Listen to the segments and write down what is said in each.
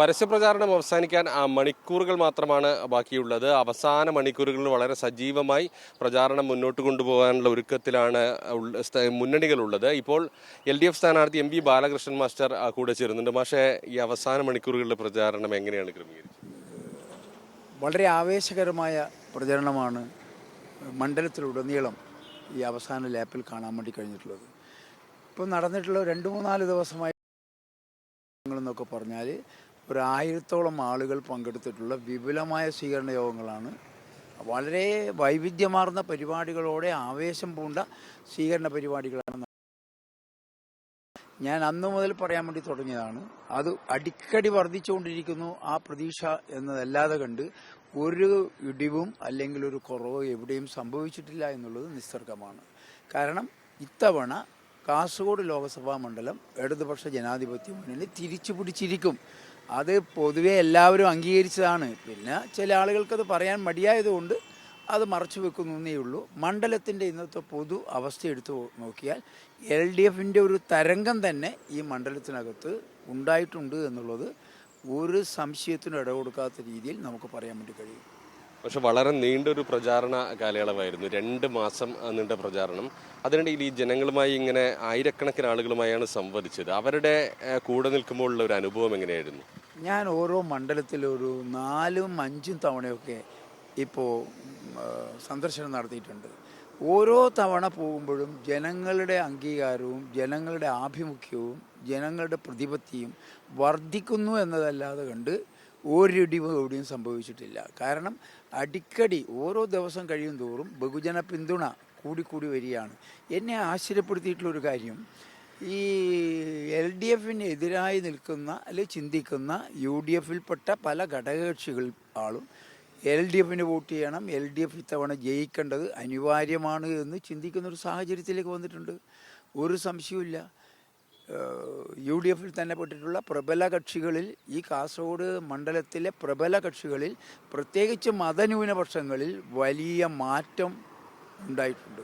പരസ്യപ്രചാരണം അവസാനിക്കാൻ മണിക്കൂറുകൾ മാത്രമാണ് ബാക്കിയുള്ളത്. അവസാന മണിക്കൂറുകളിൽ വളരെ സജീവമായി പ്രചാരണം മുന്നോട്ട് കൊണ്ടുപോകാനുള്ള ഒരുക്കത്തിലാണ് മുന്നണികളുള്ളത്. ഇപ്പോൾ എൽ ഡി എഫ് സ്ഥാനാർത്ഥി എം വി ബാലകൃഷ്ണൻ മാസ്റ്റർ കൂടെ ചേരുന്നുണ്ട്. പക്ഷേ ഈ അവസാന മണിക്കൂറുകളിലെ പ്രചാരണം എങ്ങനെയാണ് ക്രമീകരിച്ചത്? വളരെ ആവേശകരമായ പ്രചരണമാണ് മണ്ഡലത്തിലുടനീളം ഈ അവസാന ലാപ്പിൽ കാണാൻ വേണ്ടി കഴിഞ്ഞിട്ടുള്ളത്. ഇപ്പോൾ നടന്നിട്ടുള്ള രണ്ട് മൂന്നാൽ ദിവസമായി എന്നൊക്കെ പറഞ്ഞാൽ ഒരു ആയിരത്തോളം ആളുകൾ പങ്കെടുത്തിട്ടുള്ള വിപുലമായ സ്വീകരണ യോഗങ്ങളാണ്. വളരെ വൈവിധ്യമാർന്ന പരിപാടികളോടെ ആവേശം പൂണ്ട സ്വീകരണ പരിപാടികളാണ്. ഞാൻ അന്നു മുതൽ പറയാൻ വേണ്ടി തുടങ്ങിയതാണ്. അത് അടിക്കടി വർദ്ധിച്ചുകൊണ്ടിരിക്കുന്നു ആ പ്രതീക്ഷ എന്നതല്ലാതെ കണ്ട് ഒരു ഇടിവും അല്ലെങ്കിൽ ഒരു കുറവോ എവിടെയും സംഭവിച്ചിട്ടില്ല എന്നുള്ളത് നിസ്സർഗമാണ് കാരണം ഇത്തവണ കാസർഗോഡ് ലോക്സഭാ മണ്ഡലം ഇടതുപക്ഷ ജനാധിപത്യ മുന്നണി തിരിച്ചു പിടിച്ചിരിക്കും അത് പൊതുവെ എല്ലാവരും അംഗീകരിച്ചതാണ്. പിന്നെ ചില ആളുകൾക്കത് പറയാൻ മടിയായതുകൊണ്ട് അത് മറച്ചു വെക്കുന്നേ ഉള്ളൂ. മണ്ഡലത്തിന്റെ ഇന്നത്തെ പൊതു അവസ്ഥ എടുത്തു നോക്കിയാൽ എൽ ഡി എഫിന്റെ ഒരു തരംഗം തന്നെ ഈ മണ്ഡലത്തിനകത്ത് ഉണ്ടായിട്ടുണ്ട് എന്നുള്ളത് ഒരു സംശയത്തിനും ഇട കൊടുക്കാത്ത രീതിയിൽ നമുക്ക് പറയാൻ വേണ്ടി കഴിയും. പക്ഷെ വളരെ നീണ്ടൊരു പ്രചാരണ കാലയളവായിരുന്നു. രണ്ട് മാസം നീണ്ട പ്രചാരണം. അതിനിടയിൽ ഈ ജനങ്ങളുമായി ഇങ്ങനെ ആയിരക്കണക്കിന് ആളുകളുമായാണ് സംവദിച്ചത്. അവരുടെ കൂടെ നിൽക്കുമ്പോഴുള്ള ഒരു അനുഭവം എങ്ങനെയായിരുന്നു? ഞാൻ ഓരോ മണ്ഡലത്തിലും ഒരു നാലും അഞ്ചും തവണയൊക്കെ ഇപ്പോൾ സന്ദർശനം നടത്തിയിട്ടുണ്ട്. ഓരോ തവണ പോകുമ്പോഴും ജനങ്ങളുടെ അംഗീകാരവും ജനങ്ങളുടെ ആഭിമുഖ്യവും ജനങ്ങളുടെ പ്രതിപത്തിയും വർദ്ധിക്കുന്നു എന്നതല്ലാതെ കണ്ട് ഒരിടിവും എവിടെയും സംഭവിച്ചിട്ടില്ല. കാരണം അടിക്കടി ഓരോ ദിവസം കഴിയും തോറും ബഹുജന പിന്തുണ കൂടിക്കൂടി വരികയാണ്. എന്നെ ആശ്ചര്യപ്പെടുത്തിയിട്ടുള്ളൊരു കാര്യം ഈ എൽ ഡി എഫിന് എതിരായി നിൽക്കുന്ന അല്ലെങ്കിൽ ചിന്തിക്കുന്ന യു ഡി എഫിൽപ്പെട്ട പല ഘടകകക്ഷികൾ ആളും എൽ ഡി എഫിന് വോട്ട് ചെയ്യണം എൽ ഡി എഫ് ഇത്തവണ ജയിക്കേണ്ടത് അനിവാര്യമാണ് എന്ന് ചിന്തിക്കുന്ന ഒരു സാഹചര്യത്തിലേക്ക് വന്നിട്ടുണ്ട്. ഒരു സംശയവുമില്ല. യു ഡി എഫിൽ തന്നെ പെട്ടിട്ടുള്ള പ്രബല കക്ഷികളിൽ ഈ കാസർഗോഡ് മണ്ഡലത്തിലെ പ്രബല കക്ഷികളിൽ പ്രത്യേകിച്ച് മതന്യൂനപക്ഷങ്ങളിൽ വലിയ മാറ്റം ഉണ്ടായിട്ടുണ്ട്.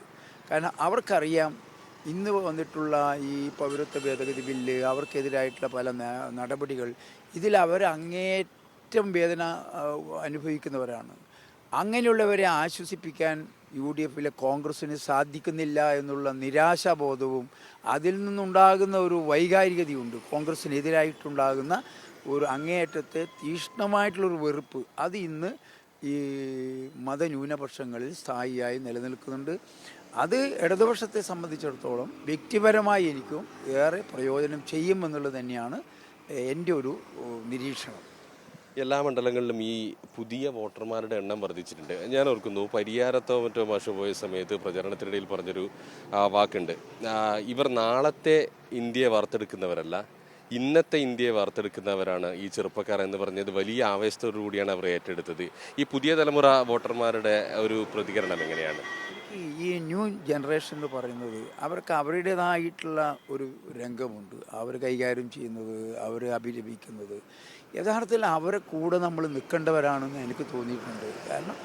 കാരണം അവർക്കറിയാം ഇന്ന് വന്നിട്ടുള്ള ഈ പൗരത്വ ഭേദഗതി ബില്ല് അവർക്കെതിരായിട്ടുള്ള പല നടപടികൾ ഇതിൽ അവർ അങ്ങേറ്റം വേദന അനുഭവിക്കുന്നവരാണ്. അങ്ങനെയുള്ളവരെ ആശ്വസിപ്പിക്കാൻ യു ഡി എഫിലെ കോൺഗ്രസ്സിന് സാധിക്കുന്നില്ല എന്നുള്ള നിരാശാബോധവും അതിൽ നിന്നുണ്ടാകുന്ന ഒരു വൈകാരികതയുണ്ട്. കോൺഗ്രസ്സിനെതിരായിട്ടുണ്ടാകുന്ന ഒരു അങ്ങേയറ്റത്തെ തീക്ഷ്ണമായിട്ടുള്ളൊരു വെറുപ്പ് അത് ഇന്ന് ഈ മതന്യൂനപക്ഷങ്ങളിൽ സ്ഥായിയായി നിലനിൽക്കുന്നുണ്ട്. അത് ഇടതുപക്ഷത്തെ സംബന്ധിച്ചിടത്തോളം വ്യക്തിപരമായി എനിക്കും ഏറെ പ്രയോജനം ചെയ്യുമെന്നുള്ളത് തന്നെയാണ് എന്റെ ഒരു നിരീക്ഷണം. എല്ലാ മണ്ഡലങ്ങളിലും ഈ പുതിയ വോട്ടർമാരുടെ എണ്ണം വർദ്ധിച്ചിട്ടുണ്ട്. ഞാൻ ഓർക്കുന്നു പരിയാരത്തോ മറ്റോ മാഷ പോയ സമയത്ത് പ്രചരണത്തിനിടയിൽ പറഞ്ഞൊരു വാക്കുണ്ട്. ഇവർ നാളത്തെ ഇന്ത്യയെ വാർത്തെടുക്കുന്നവരല്ല ഇന്നത്തെ ഇന്ത്യയെ വാർത്തെടുക്കുന്നവരാണ് ഈ ചെറുപ്പക്കാർ എന്ന് പറഞ്ഞത് വലിയ ആവേശത്തോടു കൂടിയാണ് അവർ ഏറ്റെടുത്തത്. ഈ പുതിയ തലമുറ വോട്ടർമാരുടെ ഒരു പ്രതികരണം എങ്ങനെയാണ്? ഈ- ന്യൂ ജനറേഷൻ എന്ന് പറയുന്നത് അവർക്ക് അവരുടേതായിട്ടുള്ള ഒരു രംഗമുണ്ട്. അവർ കൈകാര്യം ചെയ്യുന്നത് അവർ അഭിലപിക്കുന്നത്. യഥാർത്ഥത്തിൽ അവരെ കൂടെ നമ്മൾ നിൽക്കേണ്ടവരാണെന്ന് എനിക്ക് തോന്നിയിട്ടുണ്ട്. കാരണം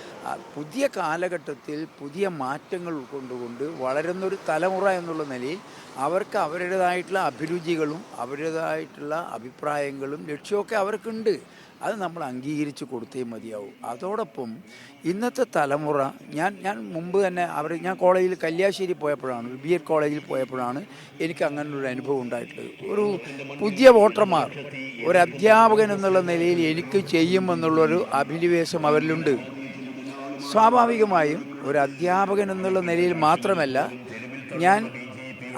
പുതിയ കാലഘട്ടത്തിൽ പുതിയ മാറ്റങ്ങൾ ഉൾക്കൊണ്ടുകൊണ്ട് വളരുന്നൊരു തലമുറ എന്നുള്ള നിലയിൽ അവർക്ക് അവരുടേതായിട്ടുള്ള അഭിരുചികളും അവരുടേതായിട്ടുള്ള അഭിപ്രായങ്ങളും ലക്ഷ്യമൊക്കെ അവർക്കുണ്ട്. അത് നമ്മൾ അംഗീകരിച്ച് കൊടുത്തേ മതിയാവും. അതോടൊപ്പം ഇന്നത്തെ തലമുറ ഞാൻ ഞാൻ മുമ്പ് തന്നെ അവർ ഞാൻ കോളേജിൽ കല്യാശ്ശേരി പോയപ്പോഴാണ് ബി എഡ് കോളേജിൽ പോയപ്പോഴാണ് എനിക്ക് അങ്ങനെ ഒരു അനുഭവം ഉണ്ടായിട്ടുള്ളത്. ഒരു പുതിയ വോട്ടർമാർ ഒരു അധ്യാപകൻ എന്നുള്ള നിലയിൽ എനിക്ക് ചെയ്യുമെന്നുള്ളൊരു അഭിനിവേശം അവരിലുണ്ട്. സ്വാഭാവികമായും ഒരു അധ്യാപകൻ എന്നുള്ള നിലയിൽ മാത്രമല്ല ഞാൻ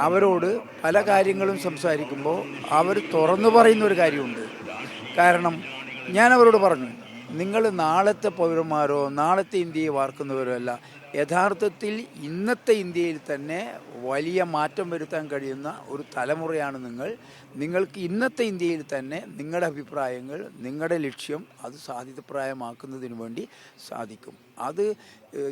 അവരോട് പല കാര്യങ്ങളും സംസാരിക്കുമ്പോൾ അവർ തുറന്നു പറയുന്ന ഒരു കാര്യമുണ്ട്. കാരണം ഞാൻ അവരോട് പറഞ്ഞു നിങ്ങൾ നാളത്തെ പൗരന്മാരോ നാളത്തെ ഇന്ത്യയെ വാർക്കുന്നവരോ അല്ല. യഥാർത്ഥത്തിൽ ഇന്നത്തെ ഇന്ത്യയിൽ തന്നെ വലിയ മാറ്റം വരുത്താൻ കഴിയുന്ന ഒരു തലമുറയാണ് നിങ്ങൾ. നിങ്ങൾക്ക് ഇന്നത്തെ ഇന്ത്യയിൽ തന്നെ നിങ്ങളുടെ അഭിപ്രായങ്ങൾ നിങ്ങളുടെ ലക്ഷ്യം അത് സാധ്യതപ്രായമാക്കുന്നതിന് വേണ്ടി സാധിക്കും. അത്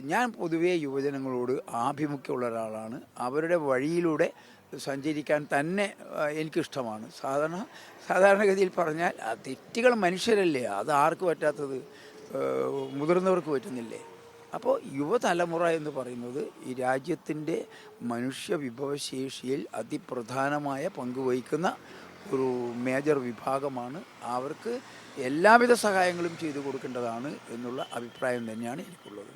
ഞാൻ പൊതുവേ യുവജനങ്ങളോട് ആഭിമുഖ്യമുള്ള ഒരാളാണ്. അവരുടെ വഴിയിലൂടെ സഞ്ചരിക്കാൻ തന്നെ എനിക്കിഷ്ടമാണ്. സാധാരണ സാധാരണഗതിയിൽ പറഞ്ഞാൽ ആ തെറ്റുകൾ മനുഷ്യരല്ലേ? അത് ആർക്ക് പറ്റാത്തത്? മുതിർന്നവർക്ക് പറ്റുന്നില്ലേ? അപ്പോൾ യുവതലമുറ എന്ന് പറയുന്നത് ഈ രാജ്യത്തിന്റെ മനുഷ്യ വിഭവശേഷിയിൽ അതിപ്രധാനമായ വഹിക്കുന്ന ഒരു മേജർ വിഭാഗമാണ്. അവർക്ക് എല്ലാവിധ സഹായങ്ങളും ചെയ്തു കൊടുക്കേണ്ടതാണ് എന്നുള്ള അഭിപ്രായം തന്നെയാണ് എനിക്കുള്ളത്.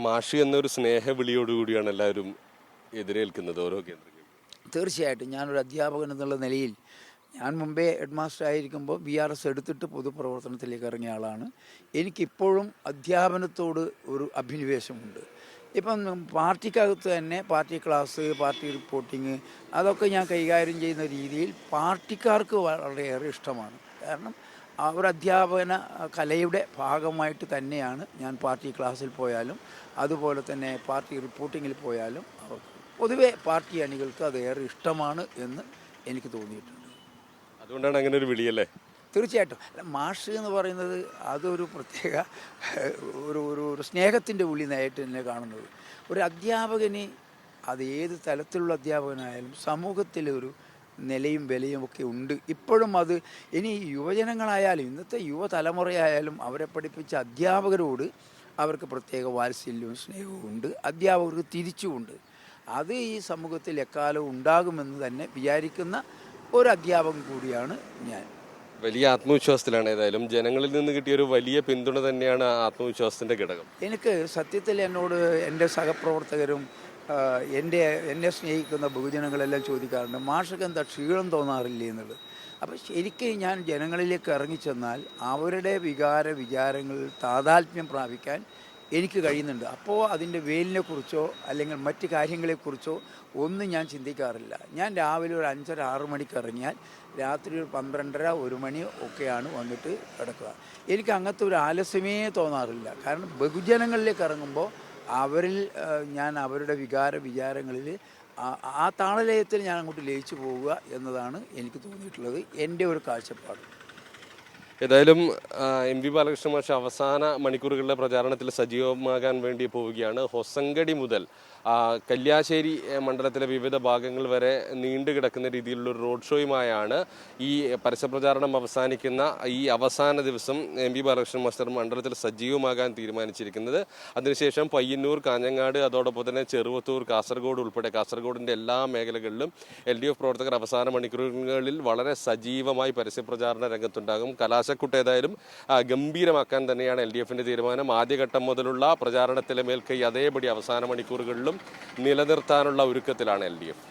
മാഷി എന്നൊരു സ്നേഹ സ്നേഹവിളിയോടുകൂടിയാണ് എല്ലാവരും എതിരേൽക്കുന്നത് ഓരോ കേന്ദ്രങ്ങളിലും തീർച്ചയായിട്ടും ഞാനൊരു അധ്യാപകൻ എന്നുള്ള നിലയിൽ ഞാൻ മുമ്പേ ഹെഡ് മാസ്റ്റർ ആയിരിക്കുമ്പോൾ ബി ആർ എസ് എടുത്തിട്ട് പൊതുപ്രവർത്തനത്തിലേക്ക് ഇറങ്ങിയ ആളാണ്. എനിക്കിപ്പോഴും അധ്യാപനത്തോട് ഒരു അഭിനിവേശമുണ്ട്. ഇപ്പം പാർട്ടിക്കകത്ത് തന്നെ പാർട്ടി ക്ലാസ് പാർട്ടി റിപ്പോർട്ടിങ് അതൊക്കെ ഞാൻ കൈകാര്യം ചെയ്യുന്ന രീതിയിൽ പാർട്ടിക്കാർക്ക് വളരെയേറെ ഇഷ്ടമാണ്. കാരണം അവർ അധ്യാപന കലയുടെ ഭാഗമായിട്ട് തന്നെയാണ് ഞാൻ പാർട്ടി ക്ലാസ്സിൽ പോയാലും അതുപോലെ തന്നെ പാർട്ടി റിപ്പോർട്ടിങ്ങിൽ പോയാലും അവർക്ക് പൊതുവെ പാർട്ടി അണികൾക്ക് അത് ഏറെ ഇഷ്ടമാണ് എന്ന് എനിക്ക് തോന്നിയിട്ടുണ്ട്. അതുകൊണ്ടാണ് അങ്ങനെ ഒരു വിളിയല്ലേ? തീർച്ചയായിട്ടും. അല്ല, മാഷ് എന്ന് പറയുന്നത് അതൊരു പ്രത്യേക ഒരു ഒരു ഒരു സ്നേഹത്തിന്റെ ഉള്ളിനായിട്ട് തന്നെ കാണുന്നത്. ഒരു അധ്യാപകന് അത് ഏത് തലത്തിലുള്ള അധ്യാപകനായാലും സമൂഹത്തിലൊരു നിലയും വിലയും ഒക്കെ ഉണ്ട്. ഇപ്പോഴും അത് ഇനി യുവജനങ്ങളായാലും ഇന്നത്തെ യുവതലമുറയായാലും അവരെ പഠിപ്പിച്ച അധ്യാപകരോട് അവർക്ക് പ്രത്യേക വാത്സല്യവും സ്നേഹവും ഉണ്ട്. അധ്യാപകർക്ക് തിരിച്ചുമുണ്ട് അത് ഈ സമൂഹത്തിൽ എക്കാലവും ഉണ്ടാകുമെന്ന് തന്നെ വിചാരിക്കുന്ന ഒരു അധ്യാപകൻ കൂടിയാണ് ഞാൻ. വലിയ ആത്മവിശ്വാസത്തിലാണ് ഏതായാലും ജനങ്ങളിൽ നിന്ന് കിട്ടിയ ഒരു വലിയ പിന്തുണ തന്നെയാണ് ആത്മവിശ്വാസത്തിന്റെ ആത്മവിശ്വാസത്തിന്റെ ഘടകം. എനിക്ക് സത്യത്തിൽ എന്നോട് എന്റെ സഹപ്രവർത്തകരും എന്റെ എന്നെ സ്നേഹിക്കുന്ന ബഹുജനങ്ങളെല്ലാം ചോദിക്കാറുണ്ട് മാഷക്ക് എന്താ ക്ഷീണം തോന്നാറില്ലേ? എന്നുള്ളത്. അപ്പോൾ ശരിക്കും ഞാൻ ജനങ്ങളിലേക്ക് ഇറങ്ങിച്ചെന്നാൽ അവരുടെ വികാര വിചാരങ്ങളിൽ താതാത്മ്യം പ്രാപിക്കാൻ എനിക്ക് കഴിയുന്നുണ്ട്. അപ്പോൾ അതിന്റെ വെയിലിനെക്കുറിച്ചോ അല്ലെങ്കിൽ മറ്റ് കാര്യങ്ങളെക്കുറിച്ചോ ഒന്നും ഞാൻ ചിന്തിക്കാറില്ല. ഞാൻ രാവിലെ ഒരു അഞ്ചര ആറ് മണിക്ക് ഇറങ്ങിയാൽ രാത്രി ഒരു പന്ത്രണ്ടര ഒരു മണി ഒക്കെയാണ് വന്നിട്ട് കിടക്കുക. എനിക്ക് അങ്ങനത്തെ ഒരു ആലസ്യമേ തോന്നാറില്ല. കാരണം ബഹുജനങ്ങളിലേക്ക് ഇറങ്ങുമ്പോൾ അവരിൽ ഞാൻ അവരുടെ വികാര വിചാരങ്ങളിൽ ആ- താളലയത്തിൽ ഞാൻ അങ്ങോട്ട് ലയിച്ചു പോവുക എന്നതാണ് എനിക്ക് തോന്നിയിട്ടുള്ളത് എന്റെ ഒരു കാഴ്ചപ്പാട്. ഏതായാലും എം വി ബാലകൃഷ്ണ മാഷ് അവസാന മണിക്കൂറുകളിലെ പ്രചാരണത്തിൽ സജീവമാകാൻ വേണ്ടി പോവുകയാണ്. ഹൊസങ്കടി മുതൽ കല്യാശ്ശേരി മണ്ഡലത്തിലെ വിവിധ ഭാഗങ്ങൾ വരെ നീണ്ടു കിടക്കുന്ന രീതിയിലുള്ള ഒരു റോഡ് ഷോയുമായാണ് ഈ പരസ്യപ്രചാരണം അവസാനിക്കുന്ന ഈ അവസാന ദിവസം എം പി ബാലകൃഷ്ണൻ മാസ്റ്റർ മണ്ഡലത്തിൽ സജീവമാകാൻ തീരുമാനിച്ചിരിക്കുന്നത്. അതിനുശേഷം പയ്യന്നൂർ കാഞ്ഞങ്ങാട് അതോടൊപ്പം തന്നെ ചെറുവത്തൂർ കാസർഗോഡ് ഉൾപ്പെടെ കാസർഗോഡിന്റെ എല്ലാ മേഖലകളിലും എൽ ഡി എഫ് പ്രവർത്തകർ അവസാന മണിക്കൂറുകളിൽ വളരെ സജീവമായി പരസ്യപ്രചാരണ രംഗത്തുണ്ടാകും. കലാശക്കുട്ട് ഏതായാലും ഗംഭീരമാക്കാൻ തന്നെയാണ് എൽ ഡി എഫിന്റെ തീരുമാനം. ആദ്യഘട്ടം മുതലുള്ള പ്രചാരണത്തിലെ മേൽക്കൈ അതേപടി അവസാന മണിക്കൂറുകളിലും നിലനിർത്താനുള്ള ഒരുക്കത്തിലാണ് എൽ ഡി എഫ്.